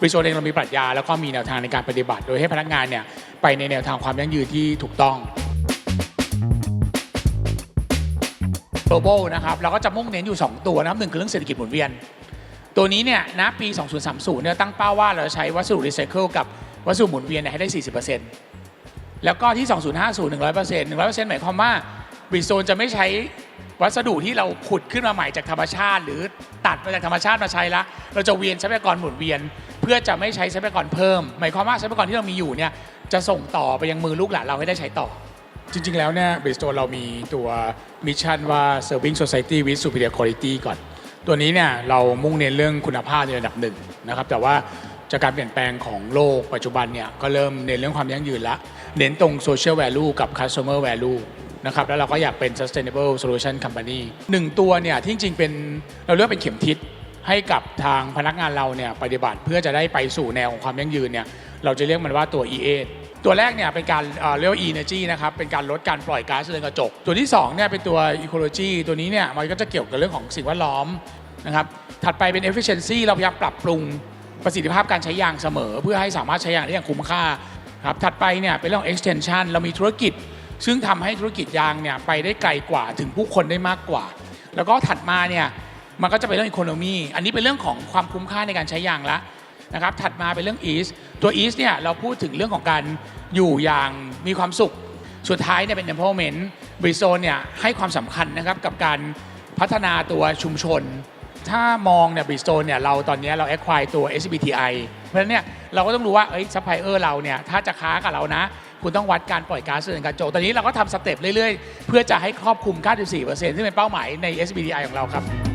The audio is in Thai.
บริษัทเองเรามีปรัชญาแล้วก็มีแนวทางในการปฏิบัติ โดยให้พนักงานเนี่ยไปในแนวทางความยั่งยืนที่ถูกต้อง global นะครับเราก็จะมุ่งเน้นอยู่ 2 ตัวนะครับหนึ่งคือเรื่องเศรษฐกิจหมุนเวียน ตัวนี้เนี่ยณปี 2030เนี่ยตั้งเป้าว่าเราจะใช้วัสดุรีไซเคิลกับวัสดุหมุนเวียนเนี่ยให้ได้ 40%แล้วก็ที่ 2050 100% 100%หมายความว่าบริโซนจะไม่ใช้วัสดุที่เราขุดขึ้นมาใหม่จากธรรมชาติ หรือตัดมาจากธรรมชาติมาใช้ละเราจะเวียนทรัพยากรหมุนเวียน พื่อจะไม่ใช้ทรัพยากรเพิ่ม หมายความว่าทรัพยากรที่เรามีอยู่เนี่ยจะส่งต่อไปยังมือลูกหลานเราให้ได้ใช้ต่อ จริง ๆ แล้วเนี่ยบริสโตเรามีตัวมิชชั่นว่า serving society with superior quality ก่อน ตัวนี้เนี่ยเรามุ่งเน้นเรื่องคุณภาพในระดับหนึ่งนะครับแต่ว่าจากการเปลี่ยนแปลงของโลกปัจจุบันเนี่ยก็เริ่มเน้นเรื่องความยั่งยืนละ เน้นตรง social value กับ customer value นะครับแล้วเราก็อยากเป็น sustainable solution company หนึ่งตัวเนี่ยที่จริงๆเป็นเราเลือกเป็นเข็มทิศ ให้กับทางพนักงานเราเนี่ยปฏิบัติเพื่อจะได้ไปสู่แนวของความยั่งยืนเนี่ยเราจะเรียกมันว่าตัว E8 ตัวแรกเนี่ยเป็นการเรียกว่า energy นะครับเป็นการลดการปล่อยก๊าซเรือนกระจก ตัวที่2เนี่ยเป็นตัว ecology ตัวนี้เนี่ยมันก็จะเกี่ยวกับเรื่องของสิ่งแวดล้อมนะครับถัดไปเป็น efficiency เราพยายามปรับปรุงประสิทธิภาพการใช้ยางเสมอ เพื่อให้สามารถใช้ยางได้อย่างคุ้มค่าครับถัดไปเนี่ยเป็นเรื่องของ extension เรามีธุรกิจ ซึ่งทำให้ธุรกิจยางเนี่ยไปได้ไกลกว่าถึงผู้คนได้มากกว่า แล้วก็ถัดมาเนี่ย มันก็จะเป็นเรื่อง economy อันนี้เป็นเรื่องของความคุ้มค่าในการใช้ยางละนะครับถัดมาเป็นเรื่อง East ตัว East เนี่ยเราพูดถึงเรื่องของการอยู่อย่างมีความสุข สุดท้ายเนี่ยเป็น empowerment บริโซนเนี่ยให้ความสำคัญนะครับกับการพัฒนาตัวชุมชน ถ้ามองเนี่ยบริโซนเนี่ยเราตอนนี้เรา acquire ตัว SBTI เพราะฉะนั้นเนี่ยเราก็ต้องรู้ว่าเอ้ยซัพพลายเออร์เราเนี่ยถ้าจะค้ากับเรานะ คุณต้องวัดการปล่อยก๊าซเรือนกระจกตอนนี้เราก็ทำสเต็ปเรื่อยๆ เพื่อจะให้ครอบคลุม94%ซึ่งเป็นเป้าหมายใน SBTI ของเราครับ